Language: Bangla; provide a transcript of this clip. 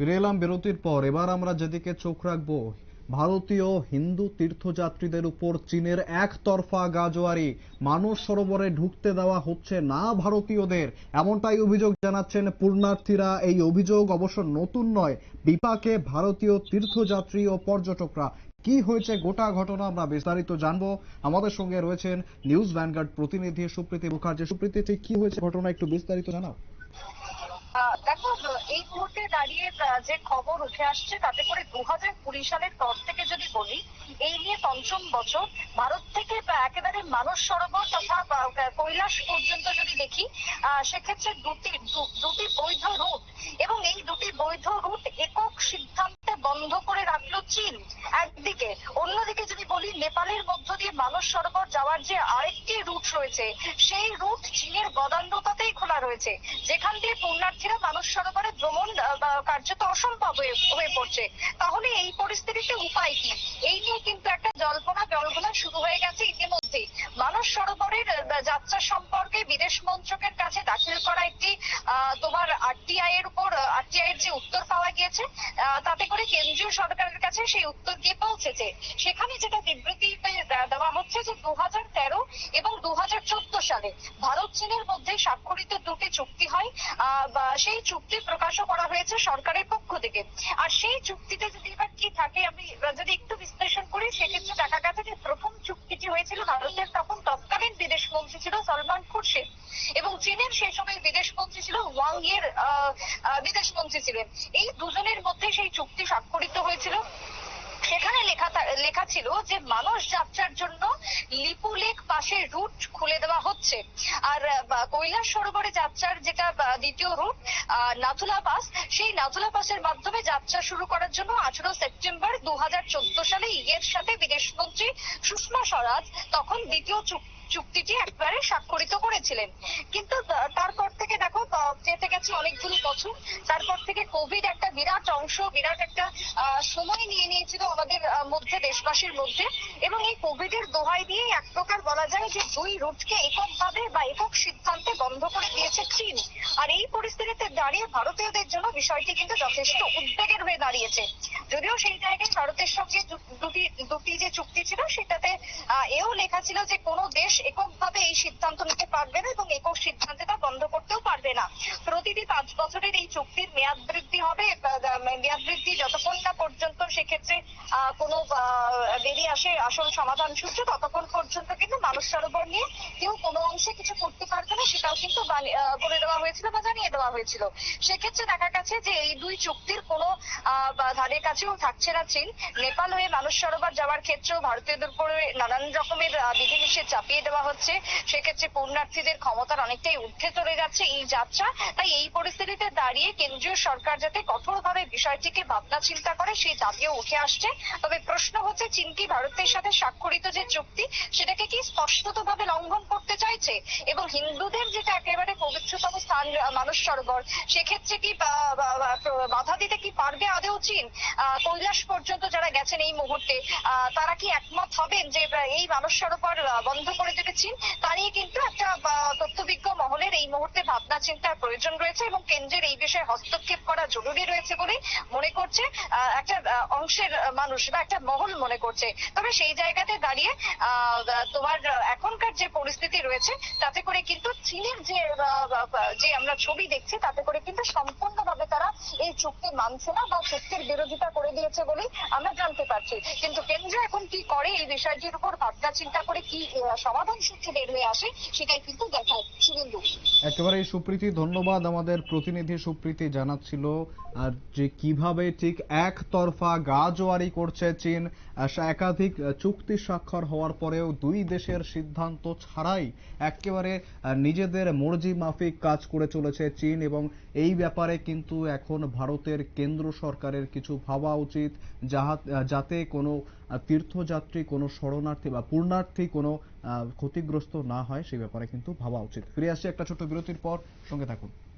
ফিরে এলাম বিরতির পর। এবার আমরা যেদিকে চোখ রাখব, ভারতীয় হিন্দু তীর্থযাত্রীদের উপর চীনের একতরফা গাজোয়ারি। মানস সরোবরে ঢুকতে দেওয়া হচ্ছে না ভারতীয়দের, এমনটাই অভিযোগ জানাচ্ছেন পূর্ণার্থীরা এই অভিযোগ অবশ্য নতুন নয়, বিপাকে ভারতীয় তীর্থযাত্রী ও পর্যটকরা। কি হয়েছে গোটা ঘটনা আমরা বিস্তারিত জানব। আমাদের সঙ্গে রয়েছেন নিউজ ভ্যানগার্ড প্রতিনিধি সুপ্রীতি মুখার্জি। সুপ্রীতি, ঠিক কি হয়েছে ঘটনা একটু বিস্তারিত জানাও। দেখো, এই মুহূর্তে দাঁড়িয়ে যে খবর উঠে আসছে, তাতে করে দু হাজার কুড়ি সালের পর থেকে যদি বলি, এই নিয়ে পঞ্চম বছর, ভারত থেকে একেবারে মানস সরোবর তথা কৈলাস পর্যন্ত যদি দেখি সেক্ষেত্রে দুটি দুটি বৈধ রুট এবং এই দুটি বৈধ রুট একক সিদ্ধান্তে বন্ধ করে রাখল চীন একদিকে অন্যদিকে যদি বলি নেপালের মধ্য দিয়ে মানস সরোবর যাওয়ার যে আরেকটি রুট রয়েছে। সেই রুট চীনের বদান্যতাতেই খোলা রয়েছে। যেখান দিয়ে পুণ্যার্থীরা মানস সরোবরে ভ্রমণ কার্যত অসম্ভব হয়ে পড়ছে। তাহলে এই পরিস্থিতিতে উপায় কি? এই নিয়ে কিন্তু একটা জল্পনা জল্পনা শুরু হয়ে গেছে ইতিমধ্যেই। মানস সরোবরের যাত্রা সম্পর্কে বিদেশ মন্ত্রকের কাছে দাখিল করা একটি তোমার আরটিআই এর উপর আরটিআই এর যে উত্তর পাওয়া গিয়েছে তাতে করে কেন্দ্রীয় সরকারের কাছে সেই উত্তর গিয়ে পৌঁছেছে। সেখানে যেটা বিবৃতিতে দেওয়া হচ্ছে যে দু হাজার তেরো এবং দু হাজার চোদ্দ সালে। ভারত চীনের মধ্যে স্বাক্ষরিত দুটি চুক্তি হয়। সেই চুক্তি প্রকাশও করা হয়েছে সরকারের পক্ষ থেকে। আর সেই চুক্তিতে যদি এবার কি থাকে আমি যদি একটু বিশ্লেষণ করি সেক্ষেত্রে দেখা গেছে যে প্রথম চুক্তিটি হয়েছিল ভারতের তখন তৎকালীন বিদেশ মন্ত্রী ছিল সলমান খুরশিদ এবং চীনের সেই সময় বিদেশ মন্ত্রী ছিল ওয়াং আহ, বিদেশ মন্ত্রী ছিলেন। এই দুজনের মধ্যে সেই চুক্তি স্বাক্ষরিত হয়েছিল। লেখা ছিল যে মানুষ যাত্রার জন্য লিপু লেক পাশে রুট খুলে দেওয়া হচ্ছে। আর কৈলাস সরোবরে যাত্রার যেটা দ্বিতীয় রুট নাথুলা পাস, সেই নাথুলা পাসের মাধ্যমে যাত্রা শুরু করার জন্য আঠারো সেপ্টেম্বর দু হাজার চোদ্দ সালে ইয়ের সাথে বিদেশমন্ত্রী সুষমা স্বরাজ তখন দ্বিতীয় চুক্তি চুক্তিটি একবারে স্বাক্ষরিত করেছিলেন। কিন্তু তারপর থেকে দেখো যেতে গেছে অনেকগুলো বছর। তারপর থেকে কোভিড একটা বিরাট অংশ, বিরাট একটা সময় নিয়ে নিয়েছিল আমাদের মধ্যে, দেশবাসীর মধ্যে। এবং এই কোভিড এর দোহাই দিয়ে এক প্রকার বলা যায় যে দুই রুটকে এককভাবে বা একক সিদ্ধান্তে বন্ধ করে দিয়েছে চীন। আর এই পরিস্থিতিতে দাঁড়িয়ে ভারতীয়দের জন্য বিষয়টি কিন্তু যথেষ্ট উদ্বেগের হয়ে দাঁড়িয়েছে। যদিও সেই জায়গায় ভারতের সঙ্গে দুটি দুটি যে চুক্তি ছিল, সেটাতে এও লেখা ছিল যে কোনো দেশ এককভাবে এই সিদ্ধান্ত নিতে পারবে না এবং একক সিদ্ধান্তে তা বন্ধ করতেও পারবে না। প্রতিটি পাঁচ বছরের এই চুক্তির মেয়াদ বৃদ্ধি হবে মেয়াদ বৃদ্ধি যতক্ষণ না সেক্ষেত্রে কোনো বেরিয়ে আসে আসল সমাধান সূত্র ততক্ষণ পর্যন্ত কিন্তু মানস সরোবর নিয়ে কেউ কোনো অংশে কিছু করতে পারবে না, সেটাও কিন্তু বলে দেওয়া হয়েছিল বা জানিয়ে দেওয়া হয়েছিল। সেক্ষেত্রে দেখা গেছে যে এই দুই চুক্তির কোনো বা কাছেও থাকছে না চীন। নেপাল হয়ে মানস সরোবর যাওয়ার ক্ষেত্রেও ভারতীয়দের উপরে নানান রকমের বিধিনিষেধ চাপিয়ে দেওয়া হচ্ছে। সেক্ষেত্রে পুণ্যার্থীদের ক্ষমতার অনেকটাই ঊর্ধ্বে চলে যাচ্ছে এই যাত্রা। তাই এই পরিস্থিতিতে দাঁড়িয়ে কেন্দ্রীয় সরকার যাতে কঠোরভাবে বিষয়টিকে ভাবনা চিন্তা করে, সেই দাবিও উঠে আসছে। তবে প্রশ্ন হচ্ছে চীন কি ভারতের সাথে স্বাক্ষরিত যে চুক্তি, সেটাকে কি স্পষ্টতভাবে লঙ্ঘন করতে চাইছে? এবং হিন্দুদের যেটা একেবারে পবিত্রতম স্থান, মানস সরোবর। সেক্ষেত্রে কি বাধা দিতে কি পারবে আদেও চীন? কৈলাস পর্যন্ত যারা গেছেন এই মুহূর্তে তারা কি একমত হবেন যে এই মানস সরোবর বন্ধ করে দেবে চীন? তা নিয়ে কিন্তু একটা তথ্যবিজ্ঞ মহলের এই মুহূর্তে ভাবনা, চিন্তার প্রয়োজন রয়েছে এবং কেন্দ্রের এই বিষয়ে হস্তক্ষেপ করা জরুরি রয়েছে বলে মনে করছে একটা অংশের মানুষ বা একটা মহল মনে করছে। তবে সেই জায়গাতে দাঁড়িয়ে তোমার এখনকার যে পরিস্থিতি রয়েছে, তাতে করে কিন্তু চীনের যে যে আমরা ছবি দেখছি, তাতে করে কিন্তু সম্পূর্ণভাবে তারা এই চুক্তি মানছে না বা চুক্তির বিরোধিতা করে দিয়েছে বলেই আমরা জানতে পারছি। কিন্তু কেন্দ্র এখন কি করে এই বিষয়টির উপর ভাবনা চিন্তা করে কি সমাধান সূত্র বের হয়ে আসে সেটাই কিন্তু দেখায় শুভেন্দু। একেবারে সুপ্রীতি, ধন্যবাদ আমাদের প্রতিনিধি সুপ্রীতি জানাচ্ছিল। আর যে কীভাবে ঠিক একতরফা গাজোয়ারি করছে চীন একাধিক চুক্তি স্বাক্ষর হওয়ার পরেও দুই দেশের সিদ্ধান্ত ছাড়াই একেবারে নিজেদের মর্জি মাফিক কাজ করে চলেছে চীন এবং এই ব্যাপারে কিন্তু এখন ভারতের কেন্দ্র সরকারের কিছু ভাবা উচিত। যাহা- যাতে কোনো তীর্থযাত্রী, কোনো শরণার্থী বা পূর্ণার্থী কোনো ক্ষতিগ্রস্ত না হয়, সে ব্যাপারে কিন্তু ভাবা উচিত। ফিরে আসছি একটা ছোট বিরতির পর। সঙ্গে থাকুন।